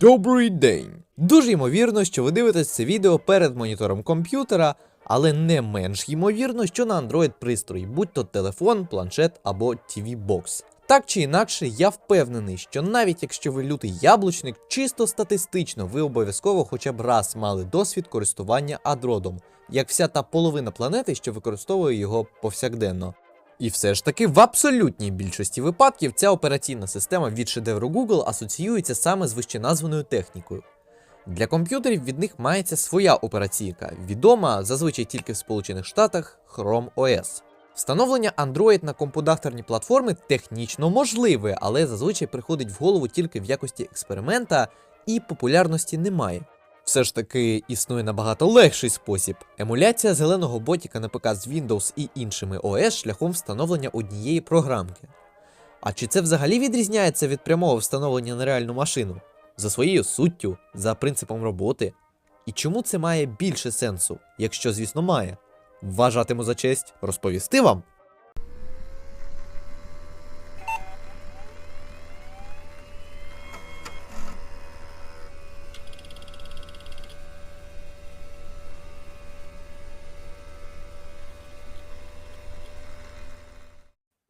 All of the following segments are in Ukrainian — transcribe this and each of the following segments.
Добрий день! Дуже ймовірно, що ви дивитесь це відео перед монітором комп'ютера, але не менш ймовірно, що на Android пристрої, будь то телефон, планшет або TV Box. Так чи інакше, я впевнений, що навіть якщо ви лютий яблучник, чисто статистично ви обов'язково хоча б раз мали досвід користування адродом, як вся та половина планети, що використовує його повсякденно. І все ж таки, в абсолютній більшості випадків ця операційна система від шедевру Google асоціюється саме з вищеназваною технікою. Для комп'ютерів від них мається своя операційка, відома зазвичай тільки в Сполучених Штатах Chrome OS. Встановлення Android на компудахторні платформи технічно можливе, але зазвичай приходить в голову тільки в якості експеримента і популярності немає. Все ж таки існує набагато легший спосіб емуляція зеленого ботіка на ПК з Windows і іншими OS шляхом встановлення однієї програмки. А чи це взагалі відрізняється від прямого встановлення на реальну машину? За своєю суттю, за принципом роботи? І чому це має більше сенсу, якщо, звісно, має? Вважатиму за честь розповісти вам.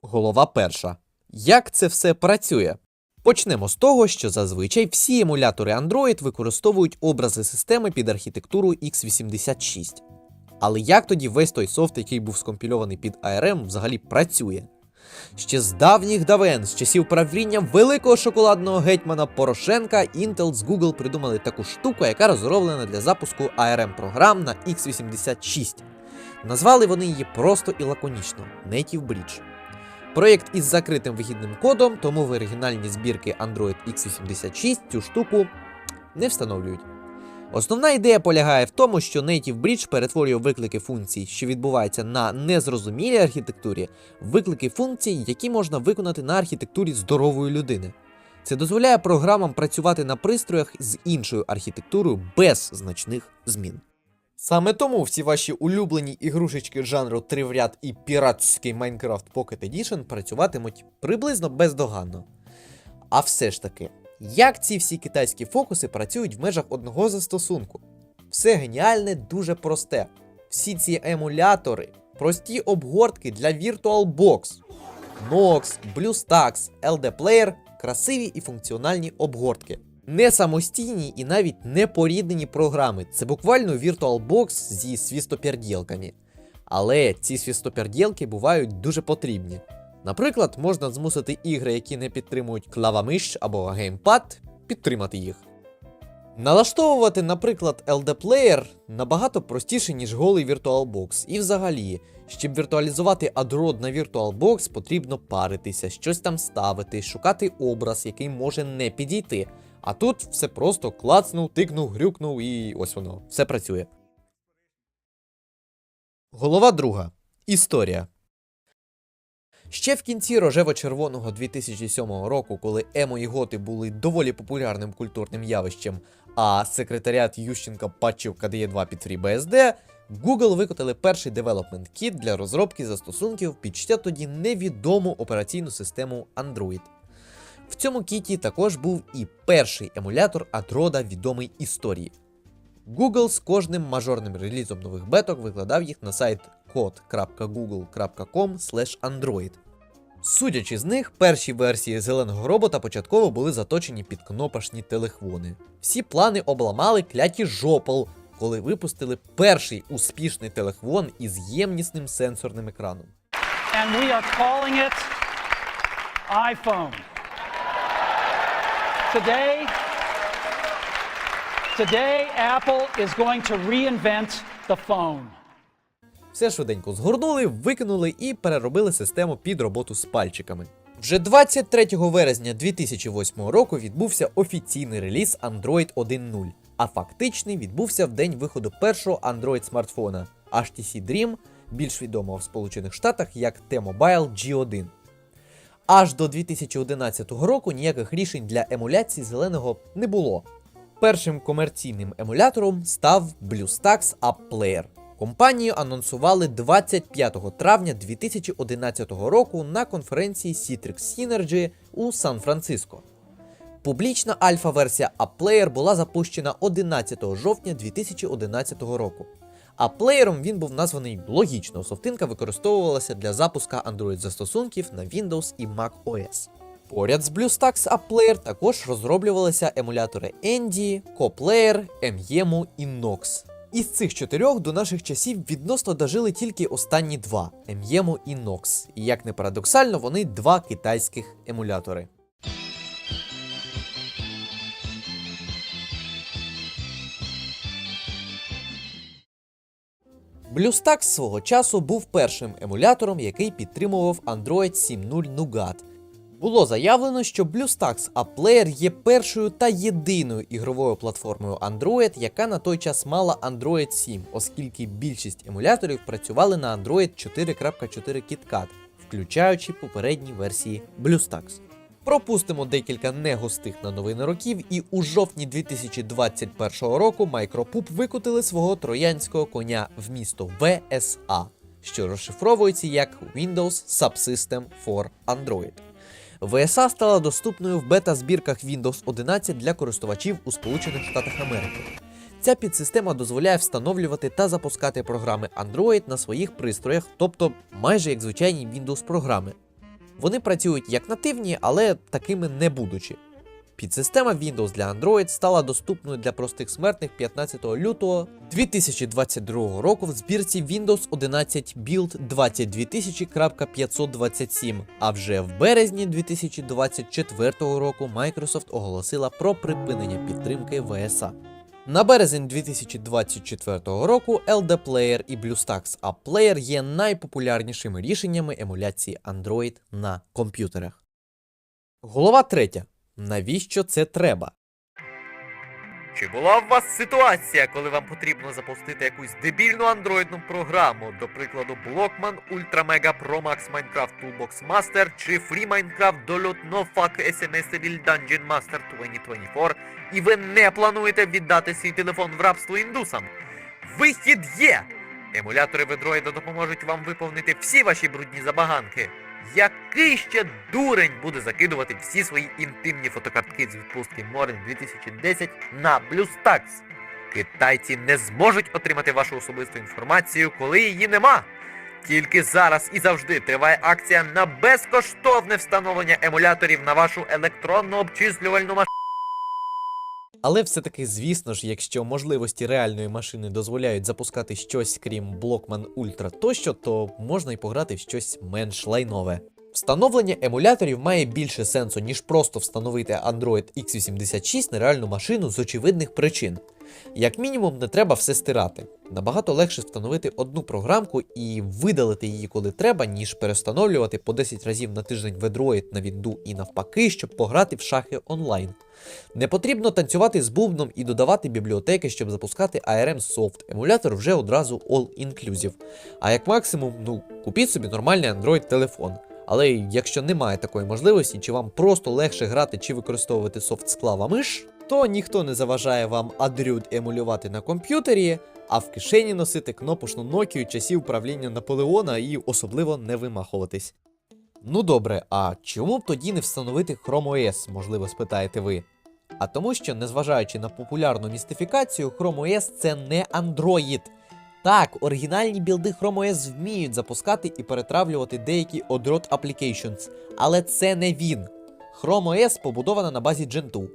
Голова перша. Як це все працює? Почнемо з того, що зазвичай всі емулятори Android використовують образи системи під архітектуру x86. Але як тоді весь той софт, який був скомпільований під ARM, взагалі працює? Ще з давніх давен, з часів правління великого шоколадного гетьмана Порошенка, Intel з Google придумали таку штуку, яка розроблена для запуску ARM програм на x86. Назвали вони її просто і лаконічно Native Bridge. Проєкт із закритим вихідним кодом, тому в оригінальні збірки Android x86 цю штуку не встановлюють. Основна ідея полягає в тому, що Native Bridge перетворює виклики функцій, що відбуваються на незрозумілій архітектурі, виклики функцій, які можна виконати на архітектурі здорової людини. Це дозволяє програмам працювати на пристроях з іншою архітектурою без значних змін. Саме тому всі ваші улюблені ігрушечки жанру три в ряд і піратський Minecraft Pocket Edition працюватимуть приблизно бездоганно. А все ж таки, як ці всі китайські фокуси працюють в межах одного застосунку? Все геніальне дуже просте. Всі ці емулятори, прості обгортки для VirtualBox, Nox, BlueStacks, LD Player красиві і функціональні обгортки. Не самостійні і навіть не поріднені програми. Це буквально VirtualBox зі свістоперділками. Але ці свістоперділки бувають дуже потрібні. Наприклад, можна змусити ігри, які не підтримують клавамиш або геймпад, підтримати їх. Налаштовувати, наприклад, LD Player набагато простіше, ніж голий VirtualBox. І взагалі, щоб віртуалізувати адрод на VirtualBox, потрібно паритися, щось там ставити, шукати образ, який може не підійти. А тут все просто клацнув, тикнув, грюкнув і ось воно, все працює. Голова друга. Історія. Ще в кінці рожево-червоного 2007 року, коли емо і готи були доволі популярним культурним явищем, а секретаріат Ющенка патчив KDE 2 під FreeBSD, Google викотали перший девелопмент кіт для розробки застосунків під ще тоді невідому операційну систему Android. В цьому кіті також був і перший емулятор Адрода відомий історії. Google з кожним мажорним релізом нових беток викладав їх на сайт code.google.com android. Судячи з них, перші версії зеленого робота початково були заточені під кнопочні телефони. Всі плани обламали кляті жопол, коли випустили перший успішний телефон із ємнісним сенсорним екраном. and we are calling it iPhone. Today, today Apple is going to reinvent the phone. Все швиденько згорнули, викинули і переробили систему під роботу з пальчиками. Вже 23 березня 2008 року відбувся офіційний реліз Android 1.0, а фактичний відбувся в день виходу першого Android смартфона HTC Dream, більш відомого в Сполучених Штатах як T-Mobile G1. Аж до 2011 року ніяких рішень для емуляції зеленого не було. Першим комерційним емулятором став BlueStacks App Player. Компанію анонсували 25 травня 2011 року на конференції Citrix Synergy у Сан-Франциско. Публічна альфа-версія AppPlayer була запущена 11 жовтня 2011 року. А плеєром він був названий логічно. Софтинка використовувалася для запуска Android застосунків на Windows і Mac OS. Поряд з BlueStacks AppPlayer також розроблювалися емулятори Andy, CoPlayer, MEMU і Nox. Із цих чотирьох до наших часів відносно дожили тільки останні два MEMU і Nox. І як не парадоксально, вони два китайських емулятори. BlueStacks свого часу був першим емулятором, який підтримував Android 7.0 Nougat. Було заявлено, що BlueStacks App Player є першою та єдиною ігровою платформою Android, яка на той час мала Android 7, оскільки більшість емуляторів працювали на Android 4.4 KitKat, включаючи попередні версії BlueStacks. Пропустимо декілька негустих на новини років, і у жовтні 2021 року Micropoop викотили свого троянського коня в місто VSA, що розшифровується як Windows Subsystem for Android. VSA стала доступною в бета-збірках Windows 11 для користувачів у Сполучених Штатах Америки. Ця підсистема дозволяє встановлювати та запускати програми Android на своїх пристроях, тобто майже як звичайні Windows програми. Вони працюють як нативні, але такими не будучи. Підсистема Windows для Android стала доступною для простих смертних 15 лютого 2022 року в збірці Windows 11 Build 22000.527, а вже в березні 2024 року Microsoft оголосила про припинення підтримки VSA. На березень 2024 року LD Player і BlueStacks App Player є найпопулярнішими рішеннями емуляції Android на комп'ютерах. Голова третя. Навіщо це треба? Чи була в вас ситуація, коли вам потрібно запустити якусь дебільну андроїдну програму, до прикладу, Blockman Ultra Mega Pro Max Minecraft Toolbox Master чи Free Minecraft Dolot No Fuck SMS Real Dungeon Master 2024, і ви не плануєте віддати свій телефон в рабство індусам? Вихід є! Емулятори Ведроїда допоможуть вам виповнити всі ваші брудні забаганки. Який ще дурень буде закидувати всі свої інтимні фотокартки з відпустки Морин 2010 на Блюстакс? Китайці не зможуть отримати вашу особисту інформацію, коли її нема. Тільки зараз і завжди триває акція на безкоштовне встановлення емуляторів на вашу електронну обчислювальну машину. Але все-таки, звісно ж, якщо можливості реальної машини дозволяють запускати щось крім Blockman Ultra тощо, то можна й пограти в щось менш лайнове. Встановлення емуляторів має більше сенсу, ніж просто встановити Android X86 на реальну машину з очевидних причин. Як мінімум, не треба все стирати. Набагато легше встановити одну програмку і видалити її, коли треба, ніж перестановлювати по 10 разів на тиждень Vedroid на Вінду і навпаки, щоб пограти в шахи онлайн. Не потрібно танцювати з бубном і додавати бібліотеки, щоб запускати ARM Soft. Емулятор вже одразу all-inclusive. А як максимум, ну, купіть собі нормальний Android телефон. Але якщо немає такої можливості, чи вам просто легше грати чи використовувати софт з клавомиш, то ніхто не заважає вам Adrude емулювати на комп'ютері, а в кишені носити кнопочну Nokia часів правління Наполеона і особливо не вимахуватись. Ну добре, а чому б тоді не встановити Chrome OS, можливо, спитаєте ви? А тому що, незважаючи на популярну містифікацію, Chrome OS це не Android. Так, оригінальні білди Chrome OS вміють запускати і перетравлювати деякі одрот applications, але це не він. Chrome OS побудована на базі Gentoo.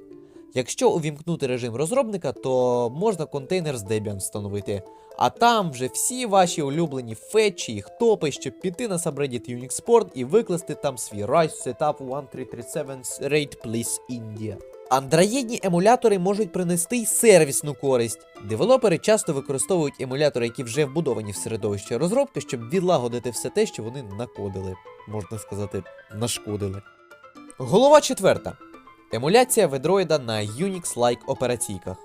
Якщо увімкнути режим розробника, то можна контейнер з Debian встановити. А там вже всі ваші улюблені фетчі, їх топи, щоб піти на subreddit Unix Sport і викласти там свій Rise Setup 1337 Rate Please India. Андроїдні емулятори можуть принести й сервісну користь. Девелопери часто використовують емулятори, які вже вбудовані в середовище розробки, щоб відлагодити все те, що вони накодили, можна сказати, нашкодили. Голова четверта. Емуляція ведроїда на Unix-like операційках.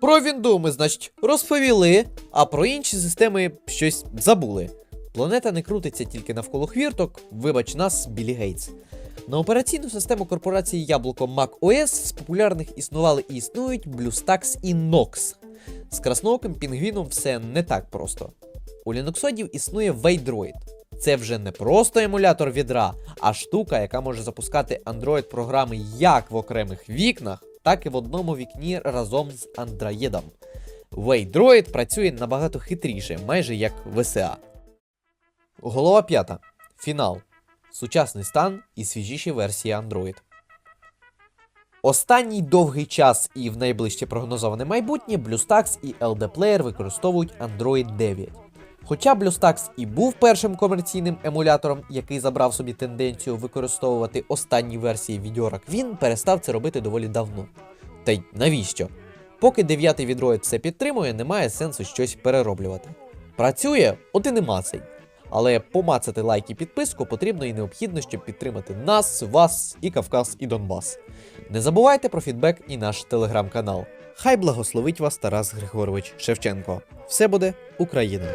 Про Вінду ми, значить, розповіли, а про інші системи щось забули. Планета не крутиться тільки навколо хвірток, вибач нас, Білі Гейтс. На операційну систему корпорації Яблуко Mac OS з популярних існували і існують BlueStacks і Nox. З краснооким пінгвіном все не так просто. У ліноксодів існує Waydroid. Це вже не просто емулятор відра, а штука, яка може запускати Android-програми як в окремих вікнах, так і в одному вікні разом з Android. Waydroid працює набагато хитріше, майже як VSA. Голова п'ята. Фінал. Сучасний стан і свіжіші версії Android. Останній довгий час і в найближче прогнозоване майбутнє BlueStacks і LD Player використовують Android 9. Хоча BlueStacks і був першим комерційним емулятором, який забрав собі тенденцію використовувати останні версії відьорок, він перестав це робити доволі давно. Та й навіщо? Поки дев'ятий відроїд все підтримує, немає сенсу щось перероблювати. Працює, от і не мацай. Але помацати лайк і підписку потрібно і необхідно, щоб підтримати нас, вас і Кавказ і Донбас. Не забувайте про фідбек і наш телеграм-канал. Хай благословить вас Тарас Григорович Шевченко. Все буде Україна!